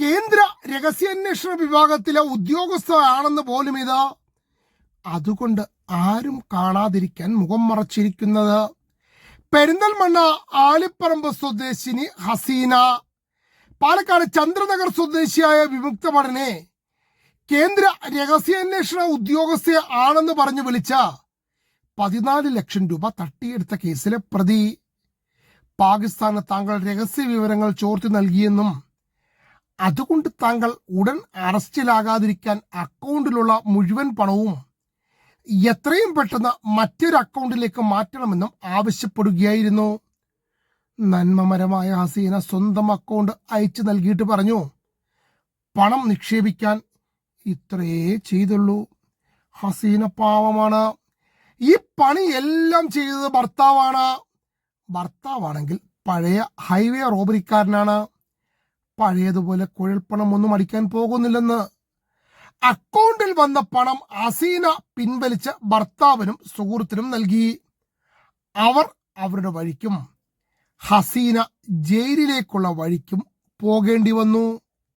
കേന്ദ്ര രഹസ്യാന്വേഷണ വിഭാഗത്തിലെ ഉദ്യോഗസ്ഥനാണെന്ന് പോലും ഇത് അതുകൊണ്ട് ആരും കാണാതിരിക്കാൻ മുഖം മറച്ചിരിക്കുന്നത്. പെരിന്തൽമണ്ണ ആലിപ്പറമ്പ് സ്വദേശിനി ഹസീന. പാലക്കാട് ചന്ദ്രനഗർ സ്വദേശിയായ വിമുക്ത മടനെ കേന്ദ്ര രഹസ്യാന്വേഷണ ഉദ്യോഗസ്ഥ ആണെന്ന് പറഞ്ഞു വിളിച്ച പതിനാല് ലക്ഷം രൂപ തട്ടിയെടുത്ത കേസിലെ പ്രതി. പാകിസ്ഥാന് താങ്കൾ രഹസ്യ വിവരങ്ങൾ ചോർത്തി നൽകിയെന്നും അതുകൊണ്ട് താങ്കൾ ഉടൻ അറസ്റ്റിലാകാതിരിക്കാൻ അക്കൗണ്ടിലുള്ള മുഴുവൻ പണവും എത്രയും പെട്ടെന്ന് മറ്റൊരു അക്കൗണ്ടിലേക്ക് മാറ്റണമെന്നും ആവശ്യപ്പെടുകയായിരുന്നു. നന്മമരമായ ഹസീന സ്വന്തം അക്കൗണ്ട് അയച്ചു നൽകിയിട്ട് പറഞ്ഞു പണം നിക്ഷേപിക്കാൻ ഇത്രയേ ചെയ്തുള്ളൂ. ഹസീന പാവമാണ്. ഈ പണി എല്ലാം ചെയ്തത് ഭർത്താവാണ്. ഭർത്താവാണെങ്കിൽ പഴയ ഹൈവേ റോബറിക്കാരനാണ്. പഴയതുപോലെ കുഴൽപ്പണം ഒന്നും അടിക്കാൻ പോകുന്നില്ലെന്ന്. അക്കൗണ്ടിൽ വന്ന പണം അസീന പിൻവലിച്ച് ഭർത്താവിനും സുഹൃത്തിനും നൽകി. അവർ അവരുടെ വഴിക്കും ഹസീന ജയിലിലേക്കുള്ള വഴിക്കും പോകേണ്ടി വന്നു.